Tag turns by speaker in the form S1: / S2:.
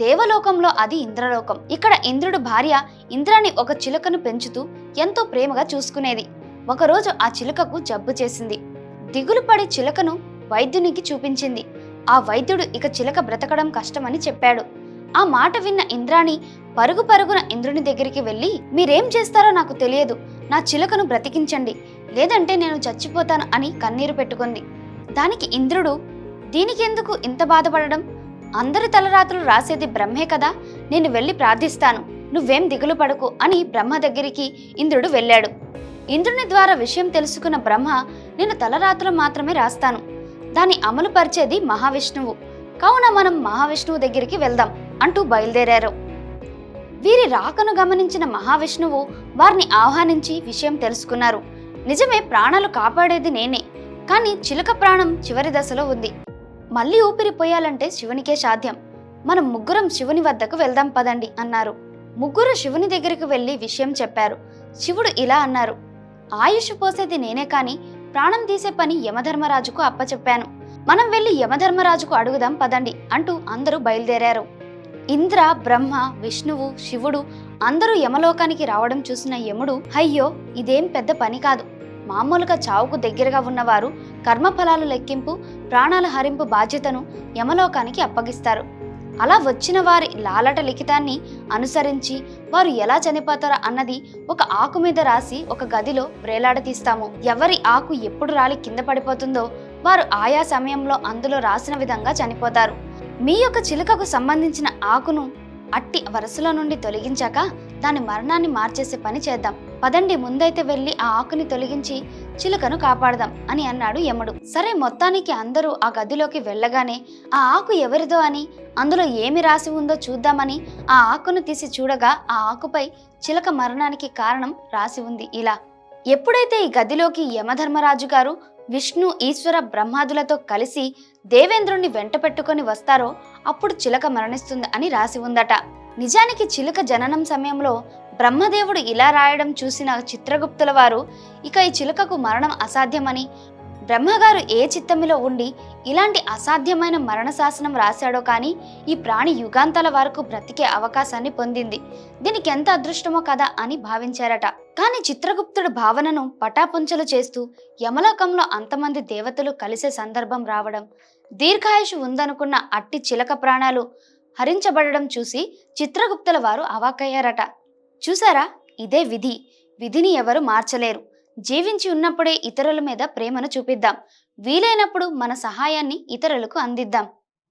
S1: దేవలోకంలో అది ఇంద్రలోకం. ఇక్కడ ఇంద్రుడు భార్య ఇంద్రాని ఒక చిలుకను పెంచుతూ ఎంతో ప్రేమగా చూసుకునేది. ఒకరోజు ఆ చిలుకకు జబ్బు చేసింది. దిగులు పడి చిలుకను వైద్యునికి చూపించింది. ఆ వైద్యుడు ఇక చిలక బ్రతకడం కష్టమని చెప్పాడు. ఆ మాట విన్న ఇంద్రాణి పరుగు పరుగున ఇంద్రుని దగ్గరికి వెళ్ళి మీరేం చేస్తారో నాకు తెలియదు. నా చిలుకను బ్రతికించండి. లేదంటే నేను చచ్చిపోతాను అని కన్నీరు పెట్టుకుంది. దానికి ఇంద్రుడు దీనికెందుకు ఇంత బాధపడడం? అందరు తలరాత్రులు రాసేది బ్రహ్మే కదా. నేను వెళ్ళి ప్రార్థిస్తాను. నువ్వేం దిగులు పడకు అని బ్రహ్మ దగ్గరికి ఇంద్రుడు వెళ్ళాడు. ఇంద్రుని ద్వారా విషయం తెలుసుకున్న బ్రహ్మ నేను తలరాత్రులు మాత్రమే రాస్తాను. దాన్ని అమలు పరిచేది మహావిష్ణువు. కావున మనం మహావిష్ణువు దగ్గరికి వెళ్దాం అంటూ బయలుదేరారు. వీరి రాకను గమనించిన మహావిష్ణువు వారిని ఆహ్వానించి విషయం తెలుసుకున్నారు. నిజమే ప్రాణాలు కాపాడేది నేనే కానీ చిలుక ప్రాణం చివరి దశలో ఉంది. మళ్ళీ ఊపిరి పోయాలంటే శివునికే సాధ్యం. మనం ముగ్గురం శివుని వద్దకు వెళ్దాం పదండి అన్నారు. ముగ్గురు శివుని దగ్గరికి వెళ్ళి విషయం చెప్పారు. శివుడు ఇలా అన్నారు. ఆయుష్ పోసేది నేనే కాని ప్రాణం తీసే పని యమధర్మరాజుకు అప్పచెప్పాను. మనం వెళ్ళి యమధర్మరాజుకు అడుగుదాం పదండి అంటూ అందరూ బయలుదేరారు. ఇంద్ర బ్రహ్మ విష్ణువు శివుడు అందరూ యమలోకానికి రావడం చూసిన యముడు అయ్యో ఇదేం పెద్ద పని కాదు. మామూలుగా చావుకు దగ్గరగా ఉన్నవారు కర్మఫలాలు లెక్కింపు ప్రాణాల హరింపు బాధ్యతను యమలోకానికి అప్పగిస్తారు. అలా వచ్చిన వారి లాలట లిఖితాన్ని అనుసరించి వారు ఎలా చనిపోతారో అన్నది ఒక ఆకు మీద రాసి ఒక గదిలో వ్రేలాడతీస్తాము ఎవరి ఆకు ఎప్పుడు రాలి కింద పడిపోతుందో వారు ఆయా సమయంలో అందులో రాసిన విధంగా చనిపోతారు. మీ యొక్క చిలుకకు సంబంధించిన ఆకును అట్టి వరుసలో నుండి తొలగించాక దాని మరణాన్ని మార్చేసే పని చేద్దాం. పదండి ముందైతే వెళ్ళి ఆ ఆకుని తొలగించి చిలుకను కాపాడదాం అని అన్నాడు యముడు. సరే మొత్తానికి అందరూ ఆ గదిలోకి వెళ్ళగానే ఆ ఆకు ఎవరిదో అని అందులో ఏమి రాసి ఉందో చూద్దామని ఆ ఆకును తీసి చూడగా ఆ ఆకుపై చిలక మరణానికి కారణం రాసి ఉంది ఇలా. ఎప్పుడైతే ఈ గదిలోకి యమధర్మరాజు గారు విష్ణు ఈశ్వర బ్రహ్మాదులతో కలిసి దేవేంద్రుణ్ణి వెంట పెట్టుకొని వస్తారో అప్పుడు చిలక మరణిస్తుంది అని రాసి ఉందట. నిజానికి చిలుక జననం సమయంలో బ్రహ్మదేవుడు ఇలా రాయడం చూసిన చిత్రగుప్తుల వారు ఇక ఈ చిలుకకు మరణం అసాధ్యమని బ్రహ్మగారు ఏ చిత్తమిలో ఉండి ఇలాంటి అసాధ్యమైన మరణ శాసనం రాశాడో కానీ ఈ ప్రాణి యుగాంతాల వరకు బ్రతికే అవకాశాన్ని పొందింది. దీనికి ఎంత అదృష్టమో కదా అని భావించారట. కానీ చిత్రగుప్తుడు భావనను పటాపుంచలు చేస్తూ యమలోకంలో అంతమంది దేవతలు కలిసే సందర్భం రావడం దీర్ఘాయుషు ఉందనుకున్న అట్టి చిలక ప్రాణాలు హరించబడడం చూసి చిత్రగుప్తుల వారు అవాకయ్యారట చూసారా? ఇదే విధి. విధిని ఎవరు మార్చలేరు. జీవించి ఉన్నప్పుడే ఇతరుల మీద ప్రేమను చూపిద్దాం. వీలైనప్పుడు మన సహాయాన్ని ఇతరులకు అందిద్దాం.